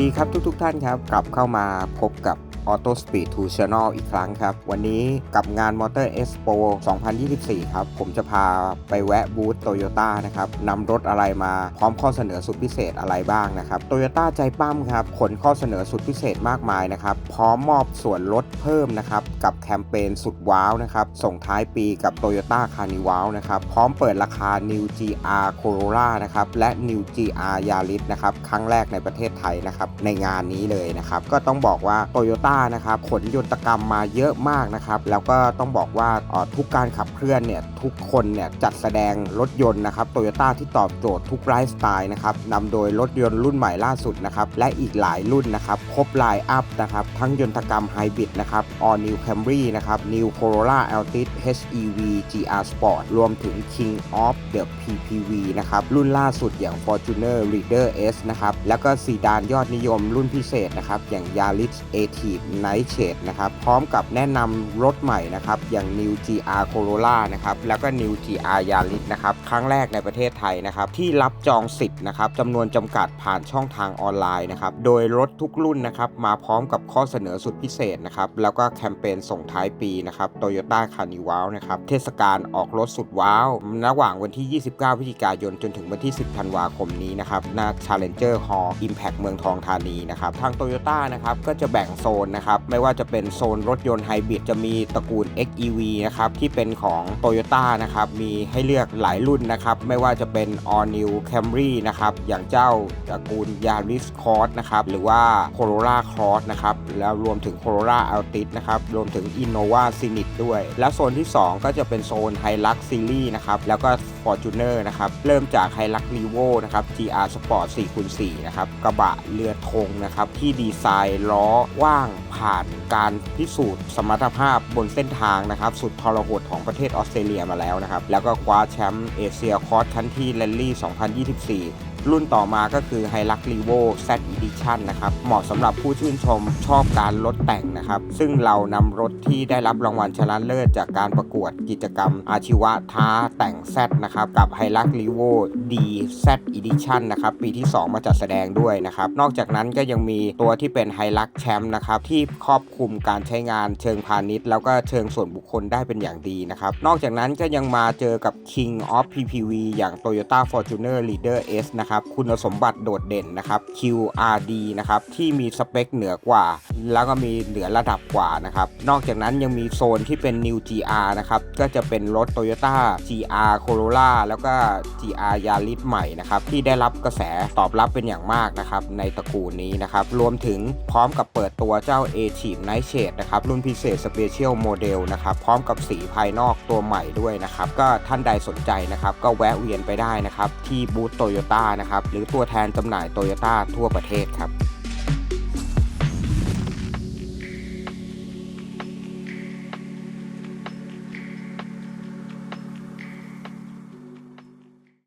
ดีครับทุกๆทท่านครับ กลับเข้ามาพบกับ Auto Speed 2 Channel อีกครั้งครับ วันนี้กับงาน Motor Expo 2024 ครับ ผมจะพาไปแวะบูธ Toyota นะครับนำรถอะไรมาพร้อมข้อเสนอสุดพิเศษอะไรบ้างนะครับ Toyota ใจปั้มครับ ขนข้อเสนอสุดพิเศษมากมายนะครับ พร้อมมอบส่วนลดเพิ่มนะครับ กับแคมเปญสุดว้าวนะครับ ส่งท้ายปีกับ Toyota Carnival นะครับ พร้อมเปิดราคา New GR Corolla นะครับ และ New GR Yaris นะครับ ครั้งแรกในประเทศไทยนะครับในงานนี้เลยนะครับก็ต้องบอกว่า Toyota นะครับขนยนตกรรมมาเยอะมากนะครับแล้วก็ต้องบอกว่าออทุกการขับเคลื่อนเนี่ยทุกคนเนี่ยจัดแสดงรถยนต์นะครับโตโยต้าที่ตอบโจทย์ทุกไลฟ์สไตล์นะครับนำโดยรถยนต์รุ่นใหม่ล่าสุดนะครับและอีกหลายรุ่นนะครับครบไลน์อัพนะครับทั้งยนตกรรมไฮบริดนะครับ All New Camry นะครับ New Corolla Altis HEV GR Sport รวมถึง King of the PPV นะครับรุ่นล่าสุดอย่าง Fortuner Reader S นะครับแล้วก็ซีดานยอดนิยมรุ่นพิเศษนะครับ อย่าง Yaris a t i v Night Shade นะครับ พร้อมกับแนะนำรถใหม่นะครับ อย่าง New GR Corolla นะครับ แล้วก็ New GR Yaris นะครับ ครั้งแรกในประเทศไทยนะครับ ที่รับจองสิทธิ์นะครับจำนวนจำกัดผ่านช่องทางออนไลน์นะครับ โดยรถทุกรุ่นนะครับ มาพร้อมกับข้อเสนอสุดพิเศษนะครับ แล้วก็แคมเปญส่งท้ายปีนะครับ Toyota Carnival นะครับ เทศกาลออกรถสุดว้าว ระหว่างวันที่ 29 พฤศจิกายน จนถึงวันที่ 10 ธันวาคมนี้นะครับ หน้า Challenger Hall Impact เมืองทองธานีนะครับ ทาง Toyota นะครับก็จะแบ่งโซนนะครับไม่ว่าจะเป็นโซนรถยนต์ไฮบริดจะมีตระกูล XEV นะครับที่เป็นของ Toyota นะครับมีให้เลือกหลายรุ่นนะครับไม่ว่าจะเป็น All New Camry นะครับอย่างเจ้าตระกูล Yaris Cross นะครับหรือว่า Corolla Cross นะครับแล้วรวมถึง Corolla Altis นะครับรวมถึง Innova Scenic ด้วย แล้วโซนที่ 2 ก็จะเป็นโซน Hilux Series นะครับแล้วก็ Fortuner นะครับเริ่มจาก Hilux Revo นะครับ GR Sport 4x4 นะครับกระบะเรือธงนะครับ ที่ดีไซน์ล้อว่างผ่านการพิสูจน์สมรรถภาพบนเส้นทางนะครับ สุดทรหดของประเทศออสเตรเลียมาแล้วนะครับ แล้วก็คว้าแชมป์เอเชียคอร์สคันที่แรลลี่ 2024 รุ่นต่อมาก็คือ Hilux Revo Z Edition นะครับ เหมาะสำหรับผู้ชื่นชมชอบการรถแต่งนะครับ ซึ่งเรานำรถที่ได้รับรางวัลชนะเลิศจากการประกวดกิจกรรมอาชีวะท้าแต่ง Z นะครับ กับ Hilux Revo D Z Edition นะครับ ปีที่ 2 มาจัดแสดงด้วยนะครับ นอกจากนั้นก็ยังมีตัวที่เป็น Hilux Champ นะครับ ที่ครอบคลุมการใช้งานเชิงพาณิชย์ แล้วก็เชิงส่วนบุคคลได้เป็นอย่างดีนะครับ นอกจากนั้นก็ยังมาเจอกับ King of PPV อย่าง Toyota Fortuner Leader S นะครับคุณสมบัติโดดเด่นนะครับ QRD นะครับที่มีสเปคเหนือกว่า แล้วก็มีเหนือระดับกว่านะครับนอกจากนั้นยังมีโซนที่เป็น New GR นะครับก็จะเป็นรถ Toyota GR Corolla แล้วก็ GR Yaris ใหม่นะครับที่ได้รับกระแสตอบรับเป็นอย่างมากนะครับในตระกูลนี้นะครับรวมถึงพร้อมกับเปิดตัวเจ้า a t i v Night Shade นะครับรุ่นพิเศษ Special Model นะครับพร้อมกับสีภายนอกตัวใหม่ด้วยนะครับก็ท่านใดสนใจนะครับก็แวะเวียนไปได้นะครับที่บูธโตโยต้านะครับ หรือตัวแทนจำหน่ายโตโยต้าทั่วประเทศครับ